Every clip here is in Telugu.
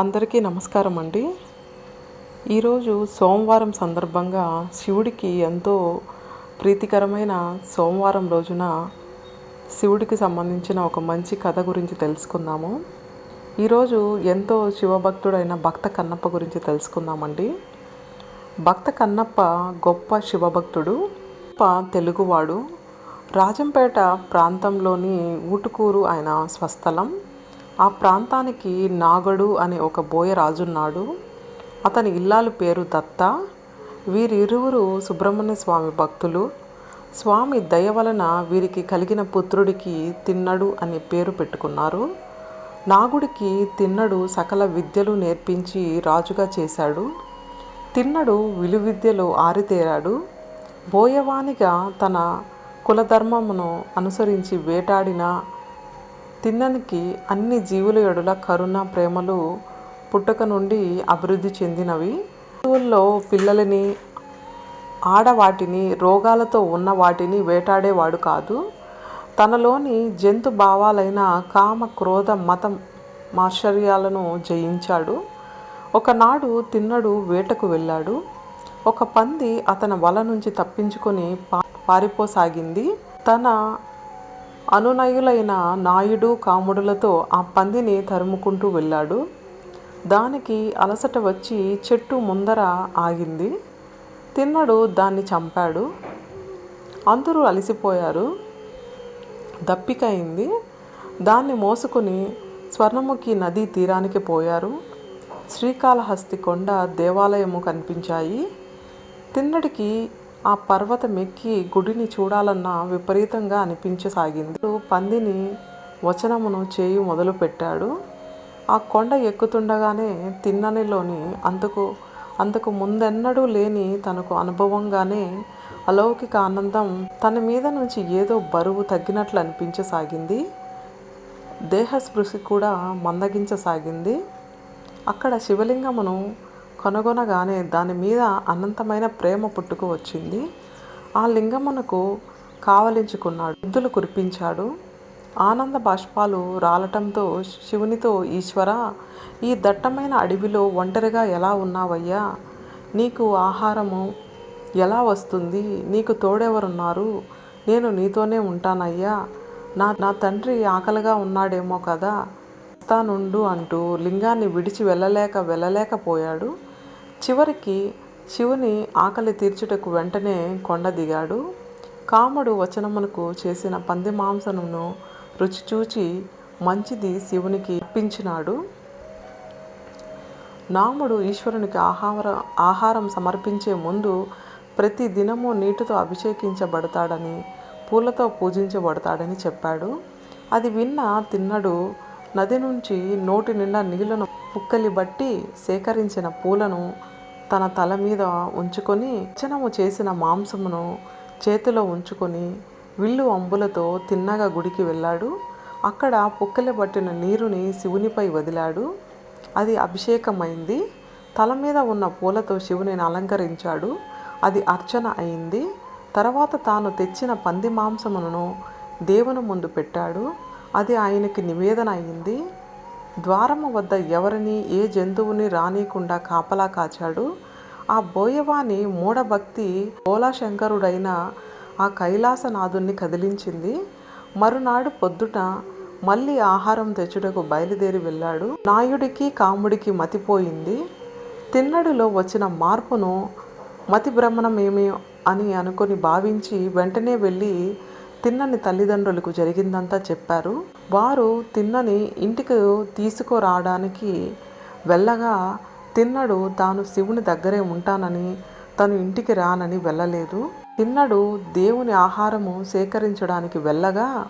అందరికీ నమస్కారం అండి ఈరోజు సోమవారం సందర్భంగా శివుడికి ఎంతో ప్రీతికరమైన సోమవారం రోజున శివుడికి సంబంధించిన ఒక మంచి కథ గురించి తెలుసుకుందాము. ఈరోజు ఎంతో శివభక్తుడైన భక్త కన్నప్ప గురించి తెలుసుకుందామండి. భక్త కన్నప్ప గొప్ప శివభక్తుడు గొప్ప తెలుగువాడు. రాజంపేట ప్రాంతంలోని ఊటుకూరు ఆయన స్వస్థలం. ఆ ప్రాంతానికి నాగడు అనే ఒక బోయ రాజున్నాడు. అతని ఇల్లాలు పేరు దత్త. వీరిరువురు సుబ్రహ్మణ్య స్వామి భక్తులు. స్వామి దయ వలన వీరికి కలిగిన పుత్రుడికి తిన్నడు అనే పేరు పెట్టుకున్నారు. నాగుడికి తిన్నడు సకల విద్యలు నేర్పించి రాజుగా చేశాడు. తిన్నడు విలువిద్యలో ఆరితేరాడు. బోయవానిగా తన కులధర్మమును అనుసరించి వేటాడిన తిన్ననికి అన్ని జీవుల ఎడుల కరుణ ప్రేమలు పుట్టుక నుండి అభివృద్ధి చెందినవి. పశువుల్లో పిల్లలని ఆడవాటిని రోగాలతో ఉన్న వాటిని వేటాడేవాడు కాదు. తనలోని జంతు భావాలైన కామ క్రోధ మతం మాశ్చర్యాలను జయించాడు. ఒకనాడు తిన్నడు వేటకు వెళ్ళాడు. ఒక పంది అతని వల నుంచి తప్పించుకొని పా పారిపోసాగింది. తన అనునయులైన నాయుడు కాముడులతో ఆ పందిని తరుముకుంటూ వెళ్ళాడు. దానికి అలసట వచ్చి చెట్టు ముందర ఆగింది. తిన్నడు దాన్ని చంపాడు. అందరూ అలసిపోయారు. దప్పికైంది. దాన్ని మోసుకొని స్వర్ణముఖి నదీ తీరానికి పోయారు. శ్రీకాళహస్తి కొండ దేవాలయము కనిపించాయి. తిన్నడికి ఆ పర్వతం ఎక్కి గుడిని చూడాలన్న విపరీతంగా అనిపించసాగింది. పందిని వచనమును చేయి మొదలుపెట్టాడు ఆ కొండ ఎక్కుతుండగానే తిన్ననిలోని అందుకు అంతకు ముందెన్నడూ లేని తనకు అనుభవంగానే అలౌకిక ఆనందం తన మీద నుంచి ఏదో బరువు తగ్గినట్లు అనిపించసాగింది. దేహస్పృశి కూడా మందగించసాగింది. అక్కడ శివలింగమును కనుగొనగానే దాని మీద అనంతమైన ప్రేమ పుట్టుకు వచ్చింది. ఆ లింగమునకు కావలించుకున్నాడు. బుద్ధులు కురిపించాడు. ఆనంద బాష్పాలు రాలటంతో శివునితో ఈశ్వర ఈ దట్టమైన అడవిలో ఒంటరిగా ఎలా ఉన్నావయ్యా? నీకు ఆహారము ఎలా వస్తుంది? నీకు తోడెవరున్నారు? నేను నీతోనే ఉంటానయ్యా. నా నా తండ్రి ఆకలిగా ఉన్నాడేమో కదా. వస్తానుండు అంటూ లింగాన్ని విడిచి వెళ్ళలేక వెళ్ళలేకపోయాడు చివరికి శివుని ఆకలి తీర్చుటకు వెంటనే కొండ దిగాడు. కాముడు వచనమునకు చేసిన పంది మాంసమును రుచి చూచి మంచిది శివునికి ఇప్పించినాడు నాముడు ఈశ్వరునికి ఆహార ఆహారం సమర్పించే ముందు ప్రతి దినము నీటితో అభిషేకించబడతాడని పూలతో పూజించబడతాడని చెప్పాడు. అది విన్న తిన్నడు నది నుంచి నోటి నిండా నీళ్ళను పుక్కలి బట్టి సేకరించిన పూలను తన తల మీద ఉంచుకొని చనము చేసిన మాంసమును చేతిలో ఉంచుకొని విల్లు అంబులతో తిన్నగా గుడికి వెళ్ళాడు. అక్కడ పుక్కలి పట్టిన నీరుని శివునిపై వదిలాడు. అది అభిషేకమైంది. తల మీద ఉన్న పూలతో శివుని అలంకరించాడు. అది అర్చన అయింది. తర్వాత తాను తెచ్చిన పంది మాంసమును దేవుని ముందు పెట్టాడు. అది ఆయనకి నివేదన అయింది. ద్వారము వద్ద ఎవరిని ఏ జంతువుని రానీయకుండా కాపలా కాచాడు. ఆ బోయవాని మూఢభక్తి బోలాశంకరుడైన ఆ కైలాసనాథుణ్ణి కదిలించింది. మరునాడు పొద్దుట మళ్ళీ ఆహారం తెచ్చుటకు బయలుదేరి వెళ్ళాడు. నాయుడికి కాముడికి మతిపోయింది తిన్నడిలో వచ్చిన మార్పును మతి భ్రమణమేమి అని అనుకొని భావించి వెంటనే వెళ్ళి తిన్నని తల్లిదండ్రులకు జరిగిందంతా చెప్పారు. వారు తిన్నని ఇంటికి తీసుకురావడానికి వెళ్ళగా తిన్నడు తాను శివుని దగ్గరే ఉంటానని తను ఇంటికి రానని వెళ్ళలేదు. తిన్నడు దేవుని ఆహారము సేకరించడానికి వెళ్ళగా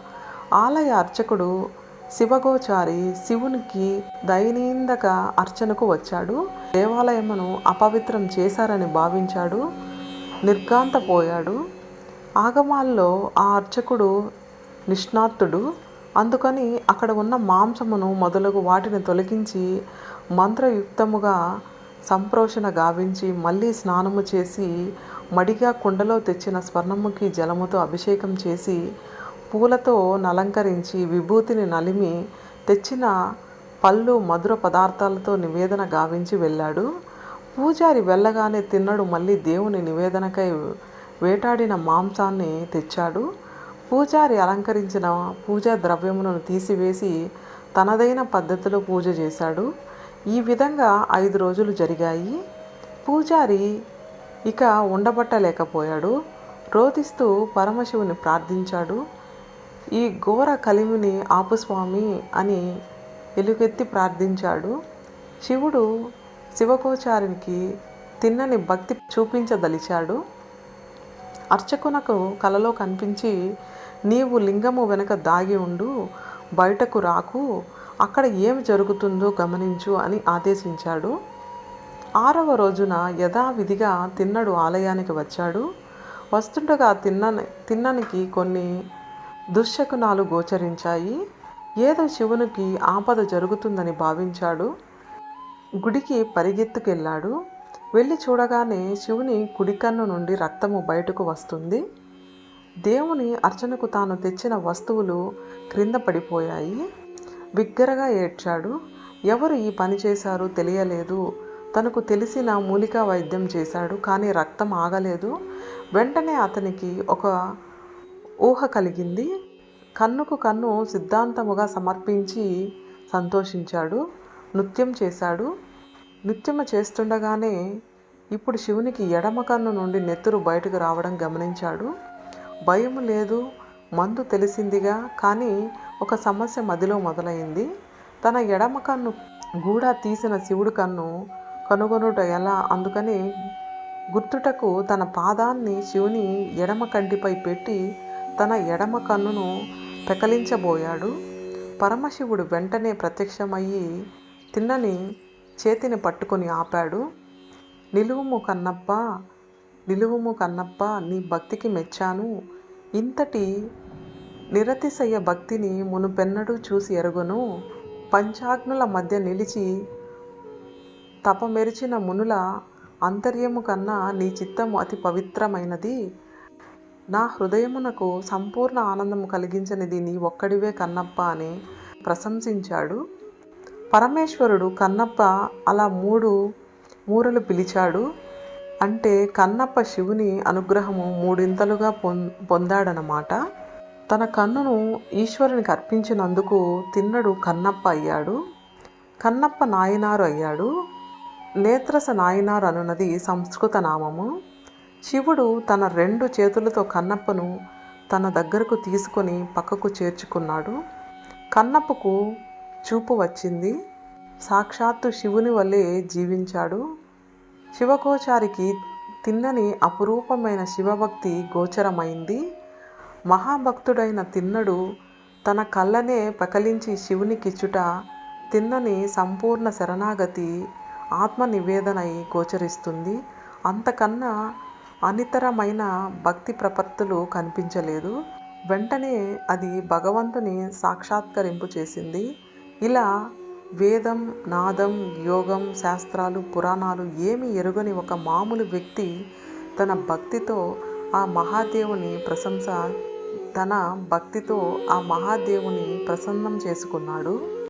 ఆలయ అర్చకుడు శివగోచారి శివునికి దైనందక అర్చనకు వచ్చాడు. దేవాలయమును అపవిత్రం చేశారని భావించాడు. నిర్గాంతపోయాడు ఆగమాల్లో ఆ అర్చకుడు నిష్ణాతుడు. అందుకని అక్కడ ఉన్న మాంసమును మొదలగు వాటిని తొలగించి మంత్రయుక్తముగా సంప్రోషణ గావించి మళ్ళీ స్నానము చేసి మడిగా కుండలో తెచ్చిన స్వర్ణముఖి జలముతో అభిషేకం చేసి పూలతో నలంకరించి విభూతిని నలిమి తెచ్చిన పళ్ళు మధుర పదార్థాలతో నివేదన గావించి వెళ్ళాడు. పూజారి వెళ్ళగానే తిన్నడు. మళ్ళీ దేవుని నివేదనకై వేటాడిన మాంసాన్ని తెచ్చాడు. పూజారి అలంకరించిన పూజా ద్రవ్యములను తీసివేసి తనదైన పద్ధతిలో పూజ చేశాడు. ఈ విధంగా ఐదు రోజులు జరిగాయి. పూజారి ఇక ఉండబట్టలేకపోయాడు. రోధిస్తూ పరమశివుని ప్రార్థించాడు. ఈ ఘోర కలిమిని ఆపుస్వామి అని ఎలుగెత్తి ప్రార్థించాడు. శివుడు శివగోచారికి తిన్నని భక్తి చూపించదలిచాడు. అర్చకునకు కలలో కనిపించి నీవు లింగము వెనుక దాగి ఉండు బయటకు రాకు అక్కడ ఏమి జరుగుతుందో గమనించు అని ఆదేశించాడు. ఆరవ రోజున యథావిధిగా తిన్నడు ఆలయానికి వచ్చాడు. వస్తుండగా తిన్న తిన్ననికి కొన్ని దుశ్శకునాలు గోచరించాయి. ఏదో శివునికి ఆపద జరుగుతుందని భావించాడు. గుడికి పరిగెత్తుకెళ్ళాడు. వెళ్ళి చూడగానే శివుని కుడికన్ను నుండి రక్తము బయటకు వస్తుంది. దేవుని అర్చనకు తాను తెచ్చిన వస్తువులు క్రింద పడిపోయాయి. బిగ్గరగా ఏడ్చాడు. ఎవరు ఈ పని చేశారో తెలియలేదు. తనకు తెలిసిన మూలికా వైద్యం చేశాడు కానీ రక్తం ఆగలేదు. వెంటనే అతనికి ఒక ఊహ కలిగింది. కన్నుకు కన్ను సిద్ధాంతముగా సమర్పించి సంతోషించాడు నృత్యం చేశాడు. నృత్యము చేస్తుండగానే ఇప్పుడు శివునికి ఎడమ కన్ను నుండి నెత్తురు బయటకు రావడం గమనించాడు. భయం లేదు మందు తెలిసిందిగా కానీ ఒక సమస్య మదిలో మొదలైంది. తన ఎడమ కన్ను గూడా తీసిన శివుడు కన్ను కనుగొనుట ఎలా? అందుకని గుర్తుటకు తన పాదాన్ని శివుని ఎడమ కంటిపై పెట్టి తన ఎడమ కన్నును పెకలించబోయాడు. పరమశివుడు వెంటనే ప్రత్యక్షమయ్యి తిన్నని చేతిని పట్టుకొని ఆపాడు. నిలువుము కన్నప్ప నిలువుము కన్నప్ప నీ భక్తికి మెచ్చాను. ఇంతటి నిరతిశయ భక్తిని మునుపెన్నడూ చూసి ఎరుగును. పంచాగ్నుల మధ్య నిలిచి తపమెరిచిన మునుల అంతర్యము కన్నా నీ చిత్తము అతి పవిత్రమైనది. నా హృదయమునకు సంపూర్ణ ఆనందము కలిగించనిది నీ ఒక్కడివే కన్నప్ప అని ప్రశంసించాడు. పరమేశ్వరుడు కన్నప్ప అలా మూడు మూరలు పిలిచాడు. అంటే కన్నప్ప శివుని అనుగ్రహము మూడింతలుగా పొం పొందాడనమాట తన కన్నును ఈశ్వరునికి అర్పించినందుకు తిన్నడు కన్నప్ప అయ్యాడు. కన్నప్ప నాయనారు అయ్యాడు. నేత్రస నాయనారు అనున్నది సంస్కృత నామము. శివుడు తన రెండు చేతులతో కన్నప్పను తన దగ్గరకు తీసుకొని పక్కకు చేర్చుకున్నాడు. కన్నప్పకు చూపు వచ్చింది. సాక్షాత్తు శివుని వల్లే జీవించాడు. శివకోచారికి తిన్నని అపురూపమైన శివభక్తి గోచరమైంది. మహాభక్తుడైన తిన్నడు తన కళ్ళనే పకలించి శివునికిచ్చుట తిన్నని సంపూర్ణ శరణాగతి ఆత్మ నివేదనై గోచరిస్తుంది. అంతకన్నా అనితరమైన భక్తి ప్రపత్తులు కనిపించలేదు. వెంటనే అది భగవంతుని సాక్షాత్కరింపు చేసింది ఇలా వేదం నాదం యోగం శాస్త్రాలు పురాణాలు ఏమి ఎరుగని ఒక మామూలు వ్యక్తి తన భక్తితో ఆ మహాదేవుని ప్రశంస తన భక్తితో ఆ మహాదేవుని ప్రసన్నం చేసుకున్నాడు.